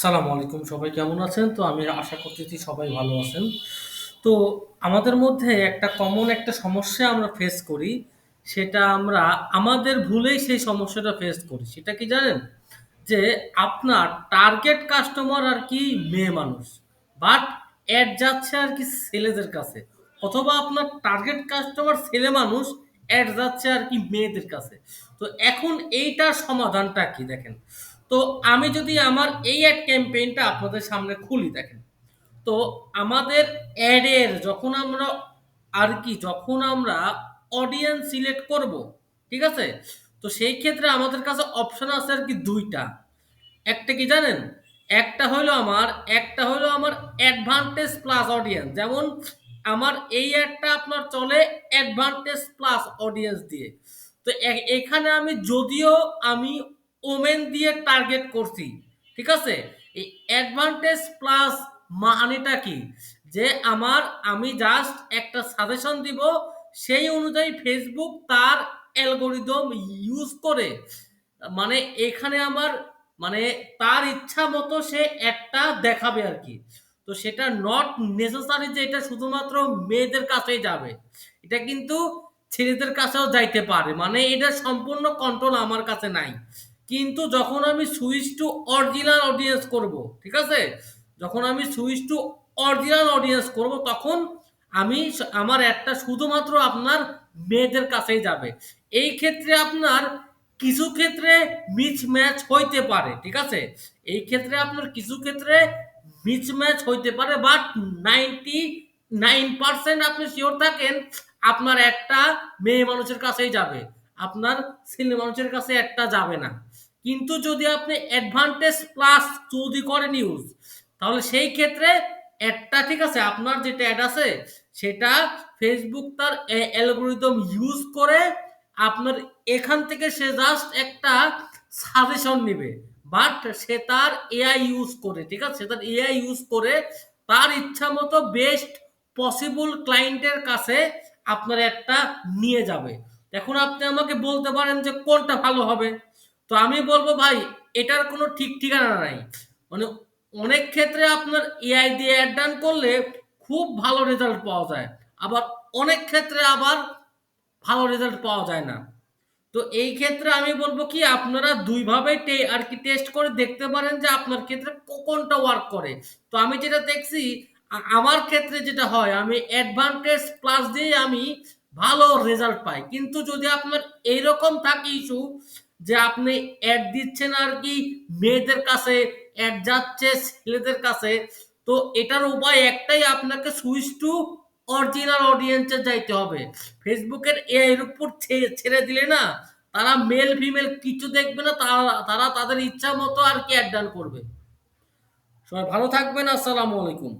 আসসালামু আলাইকুম সবাই কেমন আছেন? তো আমি আশা করতেছি সবাই ভালো আছেন। তো আমাদের মধ্যে একটা কমন একটা সমস্যা আমরা ফেস করি। সেটা আমরা আমাদের ভুলেই সেই সমস্যাটা ফেস করি। সেটা কি জানেন? যে আপনার টার্গেট কাস্টমার আর কি মেয়ে মানুষ। বাট অ্যাড যাচ্ছে আর কি ছেলেদের কাছে। অথবা আপনার টার্গেট কাস্টমার ছেলে মানুষ, অ্যাড যাচ্ছে আর কি মেয়েদের কাছে। তো এখন এইটার সমাধানটা কি দেখেন। তো আমি যদি আমার এই অ্যাড ক্যাম্পেইনটা আপনাদের সামনে খুলি দেখেন। তো আমাদের অ্যাডের যখন আমরা আর কি যখন আমরা অডিয়েন্স সিলেক্ট করব, ঠিক আছে? তো সেই ক্ষেত্রে আমাদের কাছে অপশন আছে আর কি দুইটা একটা কি জানেন? একটা হইল আমার একটা হইল আমার অ্যাডভান্টেজ প্লাস অডিয়েন্স। যেমন আমার এই এডটা আপনার চলে অ্যাডভান্টেজ প্লাস অডিয়েন্স দিয়ে। তো এখানে আমি যদিও আমি ওমেন দিয়ে টার্গেট করছি। ঠিক আছে? এই অ্যাডভান্টেজ প্লাস মানেটা কি? যে আমার আমি জাস্ট একটা সাজেশন দিব, সেই অনুযায়ী ফেসবুক তার অ্যালগোরিদম ইউজ করে মানে এখানে আমার মানে তার ইচ্ছা মতো সে একটা দেখাবে আর কি তো সেটা নট নেসেসারি যে এটা শুধুমাত্র মেয়েদের কাছেই যাবে। এটা কিন্তু ছেলেদের কাছেও যাইতে পারে। মানে এটা সম্পূর্ণ কন্ট্রোল আমার কাছে নাই। কিন্তু যখন আমি সুইচ টু অরিজিনাল অডিয়েন্স করব, ঠিক আছে? যখন আমি সুইচ টু অরিজিনাল অডিয়েন্স করব তখন আমি আমার একটা শুধুমাত্র আপনার মেয়েদের কাছেই যাবে। এই ক্ষেত্রে আপনার কিছু ক্ষেত্রে মিসম্যাচ হইতে পারে, ঠিক আছে? এই ক্ষেত্রে আপনার কিছু ক্ষেত্রে মিসম্যাচ হইতে পারে বাট 99% আপনি শিওর থাকেন আপনার একটা মেয়ে মানুষের কাছেই যাবে। আপনার ছেলে মানুষের কাছে একটা যাবে না। কিন্তু যদি আপনি অ্যাডভান্টেজ প্লাস যদি করেন ইউজ, তাহলে সেই ক্ষেত্রে অ্যাডটা ঠিক আছে আপনার যেটা অ্যাড আছে সেটা ফেসবুক তার অ্যা অ্যালগরিদম ইউজ করে আপনার এখান থেকে সে জাস্ট একটা সাজেশন নিবে। বাট সে তার এআই ইউজ করে, ঠিক আছে? তার এআই ইউজ করে তার ইচ্ছা মতো বেস্ট পসিবল ক্লায়েন্টের কাছে আপনার অ্যাডটা নিয়ে যাবে। এখন আপনি আমাকে বলতে পারেন যে কোনটা ভালো হবে? তো আমি বলব ভাই, এটার কোনো ঠিক ঠিকানা নাই। মানে অনেক ক্ষেত্রে আপনার এআই দিয়ে অ্যাড ডান করলে খুব ভালো রেজাল্ট পাওয়া যায়। আবার অনেক ক্ষেত্রে আবার ভালো রেজাল্ট পাওয়া যায় না। তো এই ক্ষেত্রে আমি বলব কি, আপনারা ২ ভাবেই টে আরকি টেস্ট করে দেখতে পারেন যে আপনার ক্ষেত্রে কো, কোনটা ওয়ার্ক করে। তো আমি যেটা দেখছি আমার ক্ষেত্রে যেটা হয়, আমি অ্যাডভান্টেজ প্লাস দিয়ে আমি ভালো রেজাল্ট পাই। কিন্তু যদি আপনার এইরকম থাকে ইস্যু যে আপনি অ্যাড দিচ্ছেন আর কি মেয়েদের কাছে, অ্যাড যাচ্ছে ছেলেদের কাছে। তো এটার উপায় একটাই আপনাকে সুইচ টু অরিজিনাল অডিয়েন্স যাইতে হবে। ফেসবুকের এর উপর ছেড়ে দিলে না তারা মেল ফিমেল কিছু দেখবে না। তারা তারা তাদের ইচ্ছা মতো আর কি অ্যাড রান করবে। সবাই ভালো থাকবেন। আসসালামু আলাইকুম।